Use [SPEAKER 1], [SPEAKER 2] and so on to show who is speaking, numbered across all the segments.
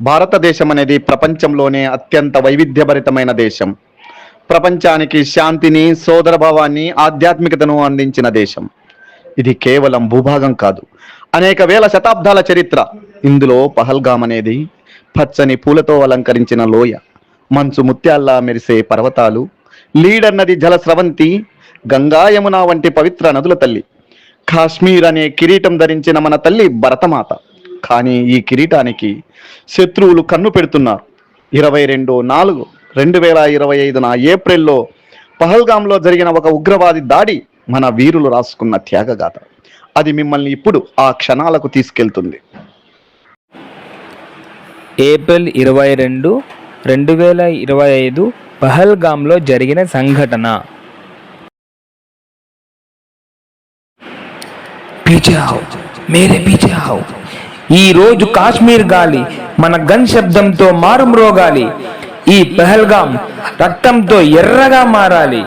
[SPEAKER 1] భారతదేశం అనేది ప్రపంచంలోనే అత్యంత వైవిధ్యభరితమైన దేశం. ప్రపంచానికి శాంతిని సోదరభావాన్ని ఆధ్యాత్మికతను అందించిన దేశం. ఇది కేవలం భూభాగం కాదు. అనేక వేల శతాబ్దాల చరిత్ర. ఇందులో పహల్గామ్ అనేది పచ్చని పూలతో అలంకరించిన లోయ మంచు ముత్యాల్లా మెరిసే పర్వతాలు లీడర్ నది జల స్రవంతి గంగా యమున వంటి పవిత్ర నదుల తల్లి కాశ్మీర్ అనే కిరీటం ధరించిన మన తల్లి భరతమాత. కానీ ఈ కిరీటానికి శత్రువులు కన్ను పెడుతున్నారు. ఇరవై రెండు నాలుగు రెండు వేల ఇరవై ఐదున ఏప్రిల్లో పహల్గాంలో జరిగిన ఒక ఉగ్రవాది దాడి మన వీరులు రాసుకున్న త్యాగగాథ. అది మిమ్మల్ని ఇప్పుడు ఆ క్షణాలకు తీసుకెళ్తుంది.
[SPEAKER 2] ఏప్రిల్ ఇరవై రెండు రెండు వేల ఇరవై ఐదు పహల్గాంలో జరిగిన సంఘటన. మేరే పీచే ఆవు ఈ రోజు కాశ్మీర్ గాలి మన గన్ శబ్దంతో మారుమ్రోగాలి ఈ పహల్గాం రక్తంతో ఎర్రగా మారాలి.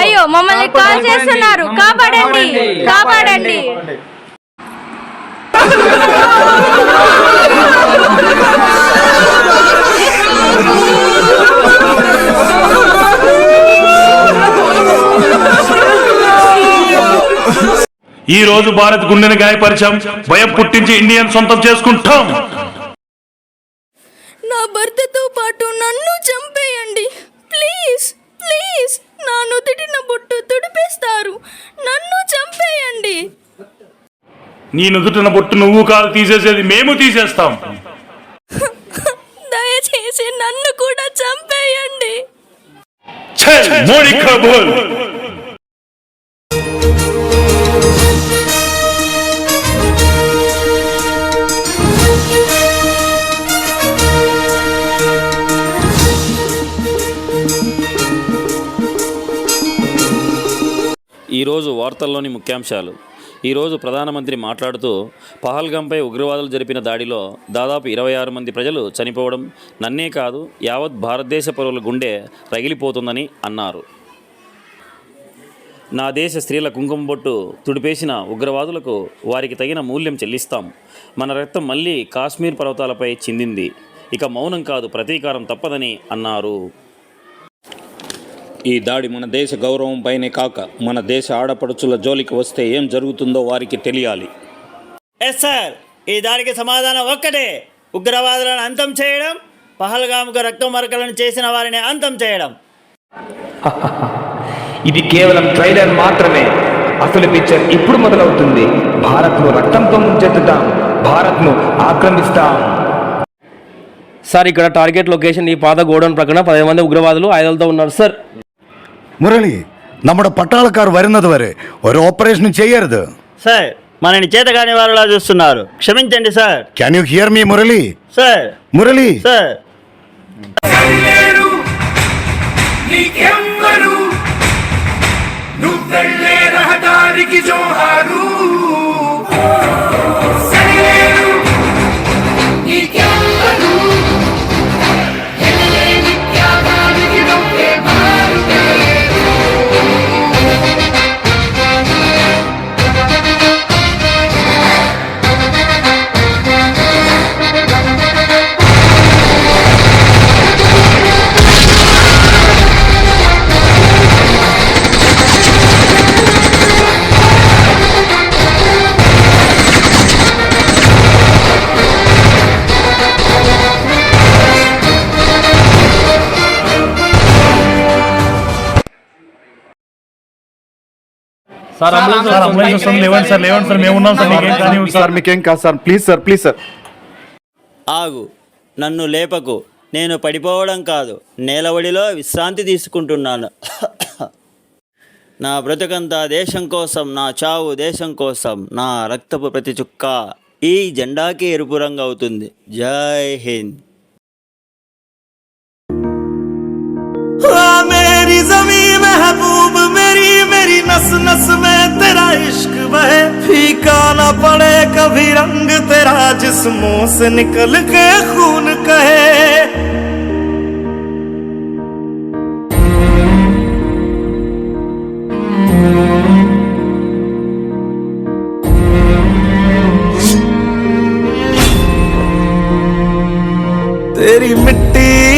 [SPEAKER 3] అయ్యో మమ్మల్ని కాల్ చేస్తున్నారు. కాపాడండి. కాపాడండి.
[SPEAKER 4] ఈ రోజు భారత్ గుండెని గాయపరిచాం. భయం పుట్టించి ఇండియన్ సొంతం చేసుకుంటాం.
[SPEAKER 3] నా భర్తతో పాటు నన్ను చంపేయండి ప్లీజ్ ప్లీజ్ నా నుదుటిన బొట్టు తుడిపేస్తారు నన్ను చంపేయండి
[SPEAKER 4] నీ నుదుటిన బొట్టు నువ్వు కాదు తీసేసేది మేము తీసేస్తాం.
[SPEAKER 3] దయచేసి నన్ను కూడా చంపేయండి.
[SPEAKER 5] ఈరోజు వార్తల్లోని ముఖ్యాంశాలు. ఈరోజు ప్రధానమంత్రి మాట్లాడుతూ పహల్గంపై ఉగ్రవాదులు జరిపిన దాడిలో దాదాపు ఇరవై ఆరు మంది ప్రజలు చనిపోవడం నన్నే కాదు యావత్ భారతదేశ పౌరుల గుండె రగిలిపోతుందని అన్నారు. నా దేశ స్త్రీల కుంకుమ బొట్టు తుడిపేసిన ఉగ్రవాదులకు వారికి తగిన మూల్యం చెల్లిస్తాం. మన రక్తం మళ్ళీ కాశ్మీర్ పర్వతాలపై చిందింది. ఇక మౌనం కాదు ప్రతీకారం తప్పదని అన్నారు.
[SPEAKER 6] ఈ దాడి మన దేశ గౌరవం పైనే కాక మన దేశ ఆడపడుచుల జోలికి వస్తే ఏం జరుగుతుందో వారికి తెలియాలి.
[SPEAKER 7] ఎస్ సార్ ఈ దాడికి సమాధానం ఒక్కటే. ఉగ్రవాదులను అంతం చేయడం పహల్గాముకు రక్తం మరకలను చేసిన వారిని అంతం చేయడం.
[SPEAKER 2] ఇది కేవలం ట్రైలర్ మాత్రమే. అసలు పిక్చర్ ఇప్పుడు మొదలవుతుంది. భారత్ను రక్తంతో ముంచెత్తుతాం. భారత్ను ఆక్రమిస్తాం.
[SPEAKER 8] సార్ ఇక్కడ టార్గెట్ లొకేషన్ ఈ పాత గోడౌన్ ప్రక్కన పదిహేను మంది ఉగ్రవాదులు ఆయుధాలతో ఉన్నారు సార్
[SPEAKER 9] മുരളി നമ്മുടെ പട്ടാളക്കാർ വരുന്നത് വരെ ഒരു ഓപ്പറേഷനും ചെയ്യരുത്
[SPEAKER 7] సార్ మనని చేతగాని వారిలా చూస్తున్నారు క్షమించండి sir
[SPEAKER 9] can you hear me Murali
[SPEAKER 7] sir
[SPEAKER 9] Murali
[SPEAKER 7] sir
[SPEAKER 4] నువ్వెళ్ళే రహదారికి జోహారు
[SPEAKER 8] సార్
[SPEAKER 4] సార్ అంబులెన్స్ వస్తుంది. లేవండి సార్ లేవండి సార్ మేము ఉన్నాం సార్ మీకేం కానీ
[SPEAKER 1] సార్ మీకేం కాదు sir. Please sir please sir.
[SPEAKER 7] ఆగు. నన్ను లేపకు. నేను పడిపోవడం కాదు. నేలవడిలో విశ్రాంతి తీసుకుంటున్నాను. నా బ్రతుకంతా దేశం కోసం నా చావు దేశం కోసం నా రక్తపు ప్రతి చుక్క ఈ జెండాకి ఎరుపు రంగు అవుతుంది. జై హింద్.
[SPEAKER 10] नस नस में तेरा इश्क बहे, फीका ना पड़े कभी रंग तेरा जिस्मों से निकल के खून कहे। तेरी मिट्टी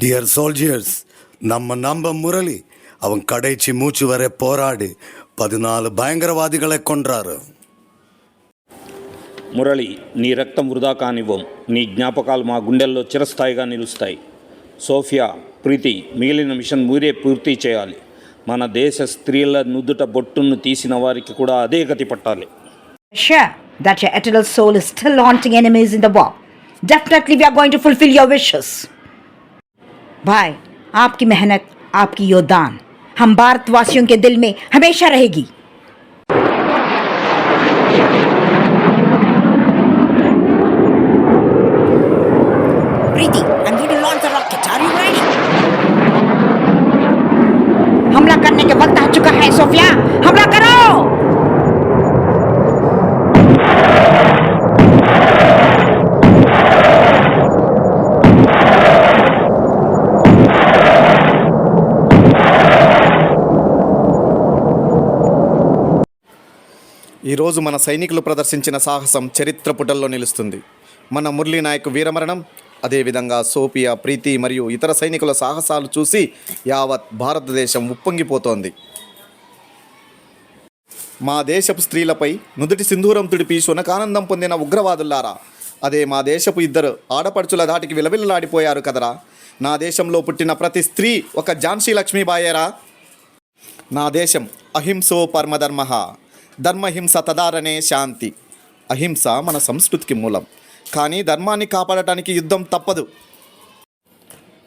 [SPEAKER 9] டியர் சோல்ஜியர்ஸ் நம்ம நம்ப முரளி அவன் கடைசி மூச்சு வரை போராடி பதினாலு பயங்கரவாதிகளை கொன்றாரு
[SPEAKER 6] మురళి నీ రక్తం వృధా కానివ్వం నీ జ్ఞాపకాలు మా గుండెల్లో చిరస్థాయిగా నిలుస్తాయి సోఫియా ప్రీతి మిగిలిన మిషన్ మీరే పూర్తి చేయాలి మన దేశ స్త్రీల నుదుట బొట్టును తీసిన వారికి కూడా అదే గతి పట్టాలి
[SPEAKER 11] Sure that your eternal soul is still haunting enemies in the war. Definitely we are going to fulfill your wishes. भाई आपकी मेहनत आपकी योगदान हम भारतवासियों के दिल में हमेशा रहेगी।
[SPEAKER 1] ఈరోజు మన సైనికులు ప్రదర్శించిన సాహసం చరిత్ర పుటల్లో నిలుస్తుంది. మన మురళీ నాయక్ వీరమరణం అదేవిధంగా సోపియా ప్రీతి మరియు ఇతర సైనికుల సాహసాలు చూసి యావత్ భారతదేశం ఉప్పొంగిపోతోంది. మా దేశపు స్త్రీలపై నుదుటి సింధూరం తుడిపి శునకానందం పొందిన ఉగ్రవాదుల్లారా అదే మా దేశపు ఇద్దరు ఆడపడుచుల దాటికి విలవిల్లాడిపోయారు కదరా. నా దేశంలో పుట్టిన ప్రతి స్త్రీ ఒక ఝాన్సీ లక్ష్మీబాయేరా. నా దేశం అహింసో పరమధర్మ. ధర్మహింస తదారనే శాంతి. అహింస మన సంస్కృతికి మూలం. కానీ ధర్మాన్ని కాపాడటానికి యుద్ధం తప్పదు.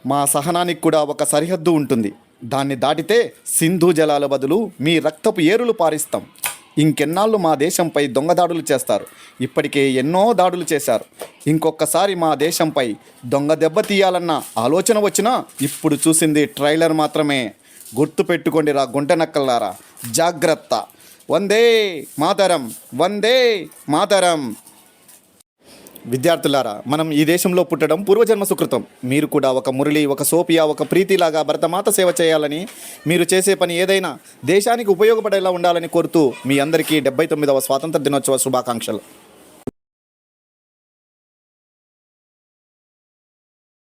[SPEAKER 1] మా సహనానికి కూడా ఒక సరిహద్దు ఉంటుంది. దాన్ని దాటితే సింధు జలాల బదులు మీ రక్తపు ఏరులు పారిస్తాం. ఇంకెన్నాళ్ళు మా దేశంపై దొంగ దాడులు చేస్తారు. ఇప్పటికే ఎన్నో దాడులు చేశారు. ఇంకొకసారి మా దేశంపై దొంగ దెబ్బ తీయాలన్న ఆలోచన వచ్చినా ఇప్పుడు చూసింది ట్రైలర్ మాత్రమే. గుర్తుపెట్టుకోండి రా గుంట నక్కల్లారా జాగ్రత్త. వందే మాతరం వందే మాతరం. విద్యార్థులారా మనం ఈ దేశంలో పుట్టడం పూర్వజన్మ సుకృతం. మీరు కూడా ఒక మురళి ఒక సోపియా ఒక ప్రీతిలాగా భరతమాత సేవ చేయాలని మీరు చేసే పని ఏదైనా దేశానికి ఉపయోగపడేలా ఉండాలని కోరుతూ మీ అందరికీ డెబ్బై తొమ్మిదవ స్వాతంత్ర దినోత్సవ శుభాకాంక్షలు.